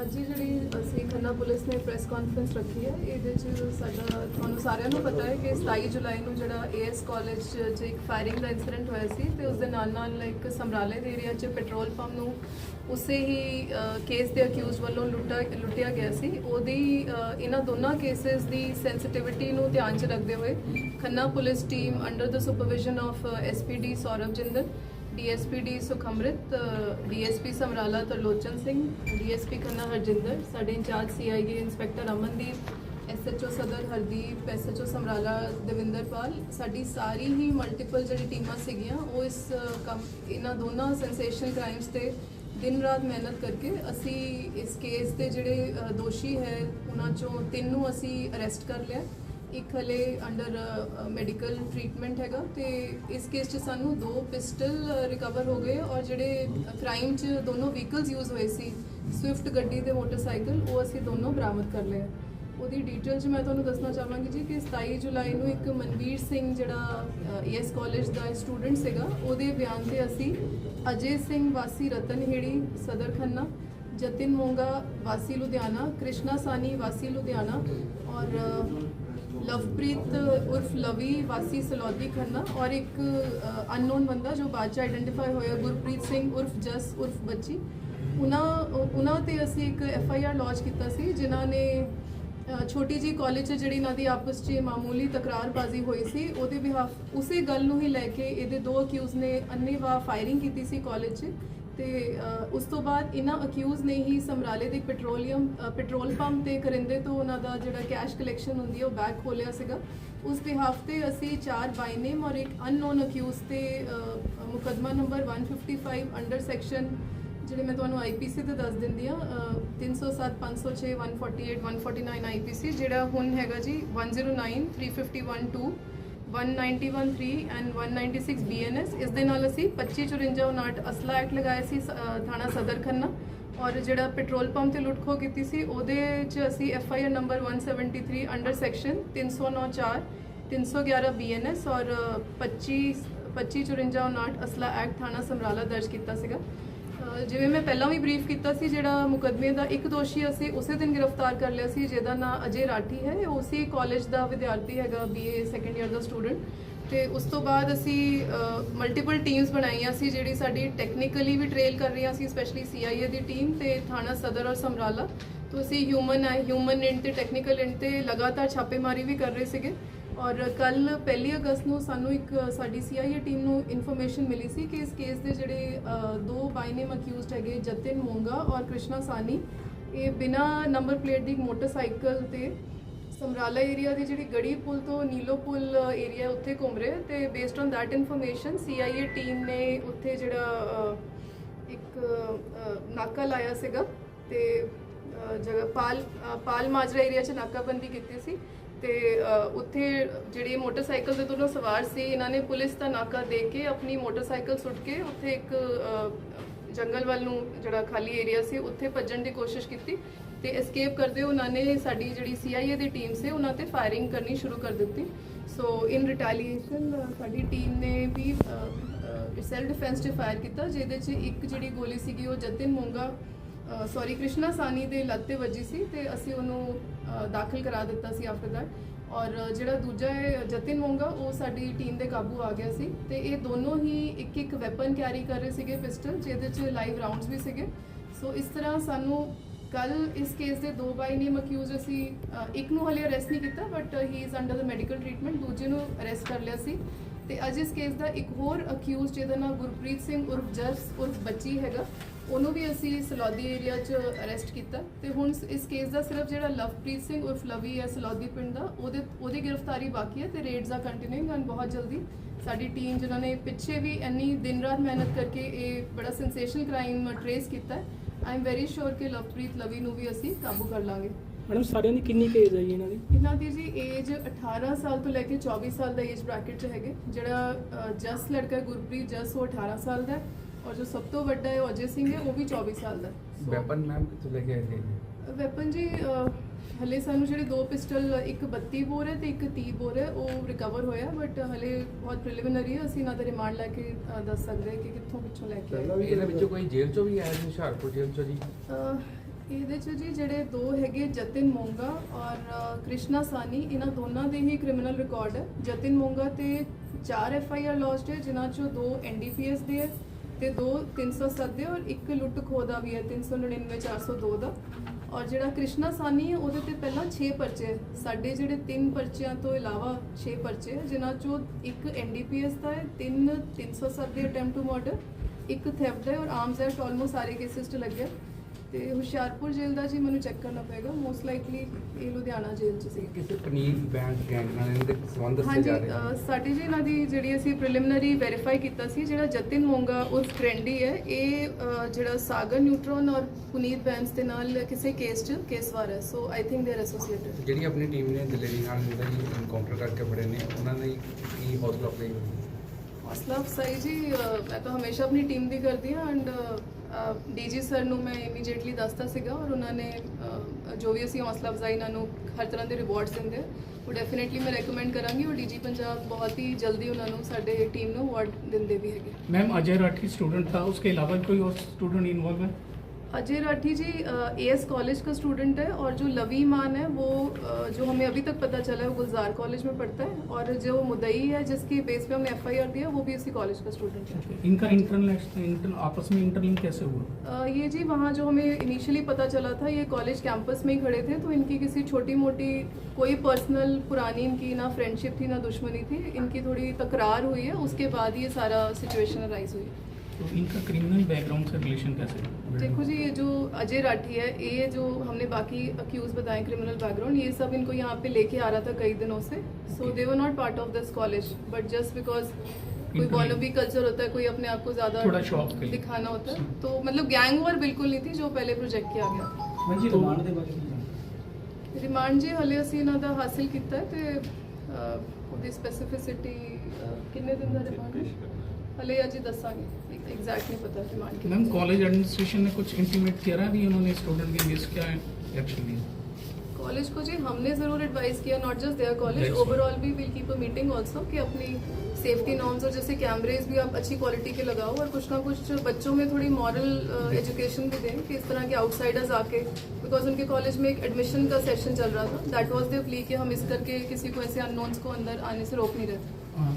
ਅੱਜ ਜਿਹੜੀ ਅਸੀਂ ਖੰਨਾ ਪੁਲਿਸ ਨੇ ਪ੍ਰੈਸ ਕਾਨਫਰੰਸ ਰੱਖੀ ਹੈ, ਇਹਦੇ 'ਚ ਸਾਡਾ, ਤੁਹਾਨੂੰ ਸਾਰਿਆਂ ਨੂੰ ਪਤਾ ਹੈ ਕਿ 27 ਜੁਲਾਈ ਨੂੰ ਜਿਹੜਾ ਏਐਸ ਕਾਲਜ 'ਚ ਇੱਕ ਫਾਇਰਿੰਗ ਦਾ ਇਨਸੀਡੈਂਟ ਹੋਇਆ ਸੀ ਤੇ ਉਸ ਦੇ ਨਾਲ ਨਾਲ ਇੱਕ ਸਮਰਾਲੇ ਦੇ ਏਰੀਆ 'ਚ ਪੈਟਰੋਲ ਪੰਪ ਨੂੰ ਉਸੇ ਹੀ ਕੇਸ ਦੇ ਅਕਿਊਜ਼ ਵੱਲੋਂ ਲੁੱਟਾ, ਲੁੱਟਿਆ ਗਿਆ ਸੀ। ਉਹਦੀ ਇਹਨਾਂ ਦੋਨਾਂ ਕੇਸਸ ਦੀ ਸੈਂਸਿਟਿਵਿਟੀ ਨੂੰ ਧਿਆਨ 'ਚ ਰੱਖਦੇ ਹੋਏ Khanna police team under the supervision of SPD Saurav Jindal DSPD Sukhmrit, DSP Samrala Tarlochan Singh, DSP Khanna Harjinder, ਸਾਡੇ in charge CIA inspector Amandeep, SHO Sadar Hardeep, SHO Samrala Davinderpal ਸਾਡੀ ਸਾਰੀ ਹੀ ਮਲਟੀਪਲ ਜਿਹੜੀ ਟੀਮਾਂ ਸੀਗੀਆਂ, ਉਹ ਇਸ ਕੰਮ, ਇਹਨਾਂ ਦੋਨਾਂ ਸੈਂਸੇਸ਼ਨ ਕ੍ਰਾਈਮਸ ਤੇ ਦਿਨ ਰਾਤ ਮਿਹਨਤ ਕਰਕੇ ਅਸੀਂ ਇਸ ਕੇਸ ਦੇ ਜਿਹੜੇ ਦੋਸ਼ੀ ਹੈ, ਉਹਨਾਂ ਚੋਂ ਤਿੰਨ ਨੂੰ ਅਸੀਂ ਅਰੈਸਟ ਕਰ ਲਿਆ। ਇੱਕ ਹਲੇ ਅੰਡਰ ਮੈਡੀਕਲ ਟ੍ਰੀਟਮੈਂਟ ਹੈਗਾ ਤੇ ਇਸ ਕੇਸ 'ਚ ਸਾਨੂੰ ਦੋ ਪਿਸਟਲ ਰਿਕਵਰ ਹੋ ਗਏ ਔਰ ਜਿਹੜੇ ਕ੍ਰਾਈਮ 'ਚ ਦੋਨੋਂ ਵਹੀਕਲਸ ਯੂਜ਼ ਹੋਏ ਸੀ ਸਵਿਫਟ ਗੱਡੀ ਤੇ ਮੋਟਰਸਾਈਕਲ ਉਹ ਅਸੀਂ ਦੋਨੋਂ ਬਰਾਮਦ ਕਰ ਲਏ। ਉਹਦੀ ਡਿਟੇਲ 'ਚ ਮੈਂ ਤੁਹਾਨੂੰ ਦੱਸਣਾ ਚਾਹਾਂਗੀ ਜੀ ਕਿ 27 ਜੁਲਾਈ ਨੂੰ ਇੱਕ ਮਨਵੀਰ ਸਿੰਘ ਜਿਹੜਾ ਈਐਸ ਕਾਲਜ ਦਾ ਸਟੂਡੈਂਟ ਸੀਗਾ, ਉਹਦੇ ਬਿਆਨ ਤੇ ਅਸੀਂ ਅਜੇ ਸਿੰਘ ਵਾਸੀ ਰਤਨਹੇੜੀ, ਸਦਰ ਖੰਨਾ, ਜਤਿਨ ਮੋਂਗਾ ਵਾਸੀ ਲੁਧਿਆਣਾ, ਕ੍ਰਿਸ਼ਨਾ ਸਾਨੀ ਵਾਸੀ ਲੁਧਿਆਣਾ ਔਰ ਅ, ਲਵਪ੍ਰੀਤ ਉਰਫ ਲਵੀ ਵਾਸੀ ਸਲੌਦੀ ਖੰਨਾ ਔਰ ਇੱਕ ਅਨਨੋਨ ਬੰਦਾ ਜੋ ਬਾਅਦ ਚ ਆਈਡੈਂਟੀਫਾਈ ਹੋਇਆ ਗੁਰਪ੍ਰੀਤ ਸਿੰਘ ਉਰਫ ਜਸ ਉਰਫ ਬੱਚੀ। ਉਹਨਾਂ ਉਹਨਾਂ ਤੇ ਅਸੀਂ ਇੱਕ ਐਫ ਆਈ ਆਰ ਲਾਂਚ ਕੀਤਾ ਸੀ ਜਿਨ੍ਹਾਂ ਨੇ ਛੋਟੀ ਜੀ ਕਾਲਜ 'ਚ ਜਿਹੜੀ ਇਹਨਾਂ ਦੀ ਆਪਸ 'ਚ ਮਾਮੂਲੀ ਤਕਰਾਰਬਾਜ਼ੀ ਹੋਈ ਸੀ ਉਹਦੇ ਬਿਹਾਫ ਉਸੇ ਗੱਲ ਨੂੰ ਹੀ ਲੈ ਕੇ ਇਹਦੇ ਦੋ ਅਕਿਊਜ਼ ਨੇ ਅੰਨੇਵਾਹ ਫਾਇਰਿੰਗ ਕੀਤੀ ਸੀ ਕਾਲਜ 'ਚ ਤੇ ਉਸ ਤੋਂ ਬਾਅਦ ਇਹਨਾਂ ਅਕਿਊਜ਼ ਨੇ ਹੀ ਸਮਰਾਲੇ ਦੇ ਇੱਕ ਪੈਟਰੋਲੀਅਮ ਪੈਟਰੋਲ ਪੰਪ ਤੇ ਕਰਿੰਦੇ ਤੋਂ ਉਹਨਾਂ ਦਾ ਜਿਹੜਾ ਕੈਸ਼ ਕਲੈਕਸ਼ਨ ਹੁੰਦੀ ਹੈ ਉਹ ਬੈਗ ਖੋਲਿਆ ਸੀਗਾ। ਉਸ ਦੇ ਹਫ਼ਤੇ ਅਸੀਂ ਚਾਰ ਬਾਈ ਨੇਮ ਔਰ ਇੱਕ ਅਨਨੋਨ ਅਕਿਊਜ਼ ਤੇ ਅ, ਮੁਕੱਦਮਾ ਨੰਬਰ 155 ਅੰਡਰ ਸੈਕਸ਼ਨ ਜਿਹੜੇ ਮੈਂ ਤੁਹਾਨੂੰ ਆਈਪੀਸੀ ਤੇ ਦੱਸ ਦਿੰਦੀ ਆ 307 506 148 149 ਆਈਪੀਸੀ ਜਿਹੜਾ ਹੁਣ ਹੈਗਾ ਜੀ 109 351 2 1913 ਐਂਡ 196 ਬੀਐਨਐਸ ਇਸ ਦੇ ਨਾਲ ਅਸੀਂ 2554 ਅਸਲਾ ਐਕਟ ਲਗਾਇਆ ਸੀ ਸ- ਥਾਣਾ ਸਦਰ ਖੰਨਾ ਔਰ ਜਿਹੜਾ ਪੈਟਰੋਲ ਪੰਪ ਤੇ ਲੁੱਟ ਲੁੱਟਖੋ ਕੀਤੀ ਸੀ ਉਹਦੇ ਚ ਅਸੀਂ F I R number 173 under section 309 311 BNS ਔਰ ਅ, 25 2554 ਅਸਲਾ ਐਕਟ ਥਾਣਾ ਸਮਰਾਲਾ ਦਰਜ ਕੀਤਾ ਸੀਗਾ। ਜਿਵੇਂ ਮੈਂ ਪਹਿਲਾਂ ਵੀ ਬਰੀਫ ਕੀਤਾ ਸੀ, ਜਿਹੜਾ ਮੁਕਦਮੇ ਦਾ ਇੱਕ ਦੋਸ਼ੀ ਅਸੀਂ ਉਸੇ ਦਿਨ ਗ੍ਰਿਫਤਾਰ ਕਰ ਲਿਆ ਸੀ, ਜਿਹਦਾ ਨਾਮ ਅਜੇ ਰਾਠੀ ਹੈ। ਉਸੇ ਕਾਲਜ ਦਾ ਵਿਦਿਆਰਥੀ ਹੈਗਾ ਬੀਏ ਸੈਕੰਡ ਇਅਰ ਦਾ ਸਟੂਡੈਂਟ ਤੇ ਉਸ ਤੋਂ ਬਾਅਦ ਅਸੀਂ ਮਲਟੀਪਲ ਟੀਮਸ ਬਣਾਈਆਂ ਸੀ, ਜਿਹੜੀ ਸਾਡੀ ਟੈਕਨੀਕਲੀ ਵੀ ਟ੍ਰੇਲ ਕਰ ਰਹੀਆਂ ਸੀ ਸਪੈਸ਼ਲੀ ਸੀਆਈਏ ਦੀ ਟੀਮ ਤੇ ਥਾਣਾ ਸਦਰ ਔਰ ਸਮਰਾਲਾ। ਤੋਂ ਅਸੀਂ ਹਿਊਮਨ ਹੈ ਹਿਊਮਨ ਇੰਡ ਤੇ ਟੈਕਨੀਕਲ ਇੰਡ ਤੇ ਲਗਾਤਾਰ ਛਾਪੇਮਾਰੀ ਵੀ ਕਰ ਰਹੇ ਸੀਗੇ। ਔਰ ਕੱਲ 1 ਅਗਸਤ ਨੂੰ ਸਾਨੂੰ ਇੱਕ, ਸਾਡੀ ਸੀਆਈਏ ਟੀਮ ਨੂੰ ਇਨਫੋਰਮੇਸ਼ਨ ਮਿਲੀ ਸੀ ਕਿ ਇਸ ਕੇਸ ਦੇ ਜਿਹੜੇ ਦੋ ਬਾਈਨੇਮ ਅਕਿਊਜ਼ਡ ਹੈਗੇ, ਜਤਿਨ ਮੋਂਗਾ ਔਰ ਕ੍ਰਿਸ਼ਨਾ ਸਾਨੀ ਇਹ ਬਿਨਾ ਨੰਬਰ ਪਲੇਟ ਦੀ ਮੋਟਰਸਾਈਕਲ ਤੇ ਸਮਰਾਲਾ ਏਰੀਆ ਦੀ ਜਿਹੜੀ ਗੜੀ ਪੁਲ ਤੋਂ ਨੀਲੋ ਪੁਲ ਏਰੀਆ ਉੱਥੇ ਘੁੰਮ ਰਹੇ ਤੇ based on that information CIA team ਨੇ ਉੱਥੇ ਜਿਹੜਾ ਇੱਕ ਨਾਕਾ ਲਾਇਆ ਸੀਗਾ ਤੇ ਜਗ੍ਹਾ ਪਾਲ ਪਾਲ ਮਾਜਰਾ ਏਰੀਆ 'ਚ ਨਾਕਾਬੰਦੀ ਕੀਤੀ ਸੀ। ਤੇ ਉੱਥੇ ਜਿਹੜੇ ਮੋਟਰਸਾਈਕਲ ਦੇ ਦੋਨੋਂ ਸਵਾਰ ਸੀ, ਇਹਨਾਂ ਨੇ ਪੁਲਿਸ ਦਾ ਨਾਕਾ ਦੇ ਕੇ ਆਪਣੀ ਮੋਟਰਸਾਈਕਲ ਸੁੱਟ ਕੇ ਉੱਥੇ ਇੱਕ ਜੰਗਲ ਵੱਲ ਨੂੰ ਜਿਹੜਾ ਖਾਲੀ ਏਰੀਆ ਸੀ, ਉੱਥੇ ਭੱਜਣ ਦੀ ਕੋਸ਼ਿਸ਼ ਕੀਤੀ ਤੇ ਐਸਕੇਪ ਕਰਦੇ ਉਹਨਾਂ ਨੇ ਸਾਡੀ ਜਿਹੜੀ ਸੀਆਈਏ ਦੀ ਟੀਮ ਸੀ, ਉਹਨਾਂ ਤੇ ਫਾਇਰਿੰਗ ਕਰਨੀ ਸ਼ੁਰੂ ਕਰ ਦਿੱਤੀ। ਸੋ ਇਨ ਰਿਟੈਲੀਏਸ਼ਨ ਸਾਡੀ ਟੀਮ ਨੇ ਵੀ ਸੈਲਫ ਡਿਫੈਂਸ 'ਚ ਫਾਇਰ ਕੀਤਾ, ਜਿਹਦੇ 'ਚ ਇੱਕ ਜਿਹੜੀ ਗੋਲੀ ਸੀਗੀ, ਉਹ ਜਤਿਨ ਮੋਂਗਾ ਸੌਰੀ ਕ੍ਰਿਸ਼ਨਾ ਸਾਨੀ ਦੇ ਲੱਤ ਤੇ ਵੱਜੀ ਸੀ ਤੇ ਅਸੀਂ ਉਹਨੂੰ ਦਾਖਲ ਕਰਾ ਦਿੱਤਾ ਸੀ ਆਫਟਰ ਦੈਟ ਔਰ ਜਿਹੜਾ ਦੂਜਾ ਹੈ, ਜਤਿਨ ਵੋਂਗਾ ਉਹ ਸਾਡੀ ਟੀਮ ਦੇ ਕਾਬੂ ਆ ਗਿਆ ਸੀ ਤੇ ਇਹ ਦੋਨੋਂ ਹੀ ਇੱਕ ਇੱਕ ਵੈਪਨ ਕੈਰੀ ਕਰ ਰਹੇ ਸੀਗੇ ਪਿਸਟਲ ਜਿਹਦੇ 'ਚ ਲਾਈਵ ਰਾਉਂਡਸ ਵੀ ਸੀਗੇ। ਸੋ ਇਸ ਤਰ੍ਹਾਂ ਸਾਨੂੰ ਕੱਲ ਇਸ ਕੇਸ ਦੇ ਦੋ ਬਾਈ ਨੇਮ ਅਕਿਊਜ਼ ਅਸੀਂ ਇੱਕ ਨੂੰ ਹਲੇ ਅਰੈਸਟ ਨਹੀਂ ਕੀਤਾ but he is under the medical treatment ਦੂਜੇ ਨੂੰ ਅਰੈਸਟ ਕਰ ਲਿਆ ਸੀ। ਤੇ ਅੱਜ ਇਸ ਕੇਸ ਦਾ ਇੱਕ ਹੋਰ ਅਕਿਊਜ਼ ਜਿਹਦਾ ਨਾਮ ਗੁਰਪ੍ਰੀਤ ਸਿੰਘ ਉਰਫ ਜਸ ਉਰਫ ਬੱਚੀ ਹੈਗਾ, ਉਹਨੂੰ ਵੀ ਅਸੀਂ ਸਲੌਦੀ ਏਰੀਆ 'ਚ ਅਰੈਸਟ ਕੀਤਾ ਤੇ ਹੁਣ ਇਸ ਕੇਸ ਦਾ ਸਿਰਫ ਜਿਹੜਾ ਲਵਪ੍ਰੀਤ ਸਿੰਘ ਉਰਫ ਲਵੀ ਹੈ ਸਲੌਦੀ ਪਿੰਡ ਦਾ, ਉਹਦੇ ਉਹਦੀ ਗ੍ਰਿਫਤਾਰੀ ਬਾਕੀ ਹੈ ਤੇ ਰੇਡਸ ਆ ਕੰਟੀਨਿਊਇੰਗ ਐਂਡ ਬਹੁਤ ਜਲਦੀ। ਸਾਡੀ ਟੀਮ ਜਿਨ੍ਹਾਂ ਨੇ ਪਿੱਛੇ ਵੀ ਇੰਨੀ ਦਿਨ ਰਾਤ ਮਿਹਨਤ ਕਰਕੇ ਇਹ ਬੜਾ ਸੈਂਸੇਸ਼ਨਲ ਕ੍ਰਾਈਮ ਟ੍ਰੇਸ ਕੀਤਾ ਆਈ ਐਮ ਵੈਰੀ ਸ਼ੋਰ ਕਿ ਲਵਪ੍ਰੀਤ ਲਵੀ ਨੂੰ ਵੀ ਅਸੀਂ ਕਾਬੂ ਕਰ ਲਾਂਗੇ। ਮੈਡਮ ਸਾਰਿਆਂ ਦੀ ਕਿੰਨੀ ਕੇਜ ਹੈ ਜੀ ਇਹਨਾਂ ਦੀ? ਇਹਨਾਂ ਦੀ ਜੀ ਏਜ 18 ਸਾਲ ਤੋਂ ਲੈ ਕੇ 24 ਸਾਲ ਦਾ ਏਜ ਬ੍ਰੈਕਟ 'ਚ ਹੈਗੇ। ਜਿਹੜਾ ਅ, ਜਸ ਲੜਕਾ ਗੁਰਪ੍ਰੀਤ ਜਸ ਉਹ 18 ਸਾਲ ਦਾ ਹੈ। ਔਰ ਜੋ ਸਭ ਤੋਂ ਵੱਡਾ ਹੈ ਉਹ ਅਜੇ ਸਿੰਘ ਹੈ ਉਹ ਵੀ 24 ਸਾਲ ਦਾ ਹੈ। ਵੈਪਨ ਮੈਮ ਕਿੱਥੋਂ ਲੈ ਕੇ ਆਏ ਸੀ ਵੈਪਨ ਜੀ ਅ, ਹਲੇ ਸਾਨੂੰ ਜਿਹੜੇ ਦੋ ਪਿਸਟਲ ਇੱਕ 32 ਬੋਰ ਹੈ ਤੇ ਇੱਕ 30 ਬੋਰ ਹੈ ਉਹ ਰਿਕਵਰ ਹੋਇਆ ਬਟ ਹਲੇ ਬਹੁਤ ਪ੍ਰੀਲਿਮਿਨਰੀ ਹੈ। ਅਸੀਂ ਇਹਨਾਂ ਦਾ ਰਿਮਾਂਡ ਲੈ ਕੇ ਅ, ਦੱਸ ਸਕਦੇ ਹਾਂ ਕਿ ਕਿੱਥੋਂ ਕਿੱਥੋਂ ਲੈ ਕੇ ਆਏ। ਇਹਦੇ ਵਿੱਚੋਂ ਕੋਈ ਜੇਲ੍ਹ ਚੋਂ ਵੀ ਆਇਆ ਸੀ ਹੁਸ਼ਿਆਰਪੁਰ ਜੇਲ੍ਹ ਚੋਂ ਜੀ? ਅ, ਇਹਦੇ ਚ ਜੀ ਜਿਹੜੇ ਦੋ ਹੈਗੇ ਜਤਿਨ ਮੋਂਗਾ ਔਰ ਕ੍ਰਿਸ਼ਨਾ ਸਾਨੀ ਇਹਨਾਂ ਦੋਨਾਂ ਦੇ ਹੀ ਕ੍ਰਿਮੀਨਲ ਰਿਕਾਰਡ ਹੈ। ਜਤਿਨ ਮੋਂਗਾ ਤੇ 4 ਐਫ ਆਈ ਆਰ ਲੌਸਡ ਹੈ, ਜਿਨ੍ਹਾਂ ਚੋਂ ਦੋ ਐਨ ਡੀ ਪੀ ਐਸ ਦੇ ਹੈ ਤੇ ਦੋ 307 ਦੇ ਔਰ ਇੱਕ ਲੁੱਟ ਖੋਹ ਦਾ ਵੀ ਹੈ 399 402 ਦਾ ਔਰ ਜਿਹੜਾ ਕ੍ਰਿਸ਼ਨਾ ਸਾਨੀ ਹੈ, ਉਹਦੇ ਤੇ ਪਹਿਲਾਂ 6 ਪਰਚੇ ਹੈ। ਸਾਡੇ ਜਿਹੜੇ ਤਿੰਨ ਪਰਚਿਆਂ ਤੋਂ ਇਲਾਵਾ 6 ਪਰਚੇ ਹੈ, ਜਿਨ੍ਹਾਂ ਚੋਂ ਇੱਕ ਐਨ ਡੀ ਪੀ ਐਸ ਦਾ ਹੈ, ਤਿੰਨ 307 ਦੇ ਅਟੈਂਪਟ ਟੂ ਮਰਡਰ ਇੱਕ ਥੈਫਟ ਹੈ ਔਰ ਆਰਮਸ ਐਕਟ ਆਲਮੋਸਟ ਸਾਰੇ ਕੇਸਿਸ 'ਚ ਲੱਗਿਆ ਤੇ ਹੁਸ਼ਿਆਰਪੁਰ ਜੇਲ੍ਹ ਦਾ ਜੀ ਮੈਨੂੰ ਚੈੱਕ ਕਰਨਾ ਪਏਗਾ। ਮੋਸਟ ਲਾਈਕਲੀ ਇਹ ਲੁਧਿਆਣਾ ਜੇਲ੍ਹ 'ਚ ਸੀ ਕਿਸੇ ਪਨੀਰ ਬੈਂਡ ਗੈਂਗ ਨਾਲ ਇਹਨਾਂ ਦੇ ਸੰਬੰਧ ਦੱਸੇ ਹਾਂਜੀ ਜਾ ਰਹੇ ਹਨ ਸਾਡੀ ਜੀ ਇਹਨਾਂ ਦੀ ਜਿਹੜੀ ਅਸੀਂ ਪ੍ਰੀਲਿਮਿਨਰੀ ਵੈਰੀਫਾਈ ਕੀਤਾ ਸੀ ਜਿਹੜਾ ਜਤਿਨ ਮੋਂਗਾ ਉਸ ਟ੍ਰੈਂਡੀ ਹੈ ਇਹ ਅ, ਜਿਹੜਾ ਸਾਗਰ ਨਿਊਟਰੋਨ ਔਰ ਪੁਨੀਤ ਬੈਂਸ ਦੇ ਨਾਲ ਕਿਸੇ ਕੇਸ 'ਚ ਕੇਸਵਾਰ ਹੈ। So I think they are associated ਜਿਹੜੀ ਆਪਣੀ ਟੀਮ ਨੇ ਦਿੱਲੀ ਨਾਲ ਜਿਹੜਾ ਜੀ ਐਨਕਾਊਂਟਰ ਕਰਕੇ ਫੜੇ ਨੇ ਉਹਨਾਂ ਦੀ ਕੀ ਹੌਸਲਾ ਅਫਜ਼ਾਈ ਹੋਈ? ਹੌਸਲਾ ਅਫਸਾਈ ਜੀ ਅ, ਮੈਂ ਤਾਂ ਹਮੇਸ਼ਾ ਆਪਣੀ ਟੀਮ ਦੀ ਕਰਦੀ ਹਾਂ ਐਂਡ ਡੀਜੀ ਸਰ ਨੂੰ ਮੈਂ ਇਮੀਡੀਏਟਲੀ ਦੱਸਤਾ ਸੀਗਾ ਔਰ ਉਹਨਾਂ ਨੇ ਜੋ ਵੀ ਅਸੀਂ ਹੌਸਲਾ ਅਫਜ਼ਾਈ ਇਹਨਾਂ ਨੂੰ ਹਰ ਤਰ੍ਹਾਂ ਦੇ ਰਿਵਾਰਡਸ ਦਿੰਦੇ, ਉਹ ਡੈਫੀਨਿਟਲੀ ਮੈਂ ਰეკਮੈਂਡ ਕਰਾਂਗੀ ਔਰ ਡੀਜੀ ਪੰਜਾਬ ਬਹੁਤ ਹੀ ਜਲਦੀ ਉਹਨਾਂ ਨੂੰ ਸਾਡੇ ਟੀਮ ਨੂੰ ਅਵਾਰਡ ਦਿੰਦੇ ਵੀ ਹੈਗੇ। ਮੈਮ ਅਜੇ ਰਾਠੀ ਸਟੂਡੈਂਟ ਥਾ ਉਸਕੇ ਇਲਾਵਾ ਕੋਈ ਹੋਰ ਸਟੂਡੈਂਟ ਇਨਵੋਲਵ ਹੈ? अजय राठी जी एएस कॉलेज का स्टूडेंट है और जो लवी मान है वो जो हमें अभी तक पता चला है वो गुलजार कॉलेज में पढ़ता है और जो मुदई है जिसकी बेस पे हमने एफआईआर दिया वो भी इसी कॉलेज का स्टूडेंट है। इनका इंटरनेशनल इंटर, आपस में इंटरलिंक कैसे हुआ? ये जी वहाँ जो हमें इनिशियली पता चला था ये कॉलेज कैंपस में ही खड़े थे तो इनकी किसी छोटी मोटी कोई पर्सनल पुरानी इनकी ना फ्रेंडशिप थी ना दुश्मनी थी इनकी थोड़ी तकरार हुई है उसके बाद ये सारा सिचुएशन अराइज हुई। है तो इनका क्रिमिनल बैकग्राउंड से रिलेशन कैसे है देखो जी ये जो अजय राठी है ये जो हमने बाकी अक्यूज बताए क्रिमिनल बैकग्राउंड ये सब इनको यहाँ पे लेके आ रहा था कई दिनों से so they were not part of this college but just because कोई Interlink. वॉलबी कल्चर होता है कोई अपने आप को ज्यादा थोड़ा show off के लिए। दिखाना होता है तो मतलब गैंग वॉर बिल्कुल नहीं थी जो पहले प्रोजेक्ट किया गया ਮੈਂ ਜੀ तो- ਰਿਮਾਂਡ ਦੇ ਬਾਰੇ ਕੀ ਜਾਣਦੇ ਰਿਮਾਂਡ ਜੀ ਹਲੇ ਅਸੀਂ ਇਹਨਾਂ ਦਾ ਹਾਸਿਲ ਕੀਤਾ ਹੈ ਤੇ ਅਹ, ਉਹਦੀ ਸਪੈਸੀਫਿਸਿਟੀ ਕਿੰਨੇ ਦਿਨ ਦਾ ਰਿਮਾਂਡ ਹਲੇ ਅੱਜ ਹੀ ਦੱਸਾਂਗੇ ਐਗਜ਼ੈਕਟ ਨਹੀਂ ਪਤਾ ਰਿਮਾਂਡ मैम कॉलेज एडमिनिस्ट्रेशन ने कुछ इंटीमेट किया रहा भी उन्होंने स्टूडेंट के अगेंस्ट क्या एक्शन लिया कॉलेज को जी हमने ज़रूर एडवाइस किया not just their college Yes. Overall भी will keep a meeting also कि अपनी सेफ्टी नॉर्म्स और जैसे कैमरेज भी आप अच्छी क्वालिटी के लगाओ और कुछ ना कुछ बच्चों में थोड़ी मॉरल एजुकेशन भी दें कि इस तरह के आउटसाइडर्स आके बिकॉज उनके कॉलेज में एक एडमिशन का सेशन चल रहा था दैट वाज देयर प्ली कि हम इस करके किसी को ऐसे अननोन्स को अंदर आने से रोक नहीं रहे थे हाँ,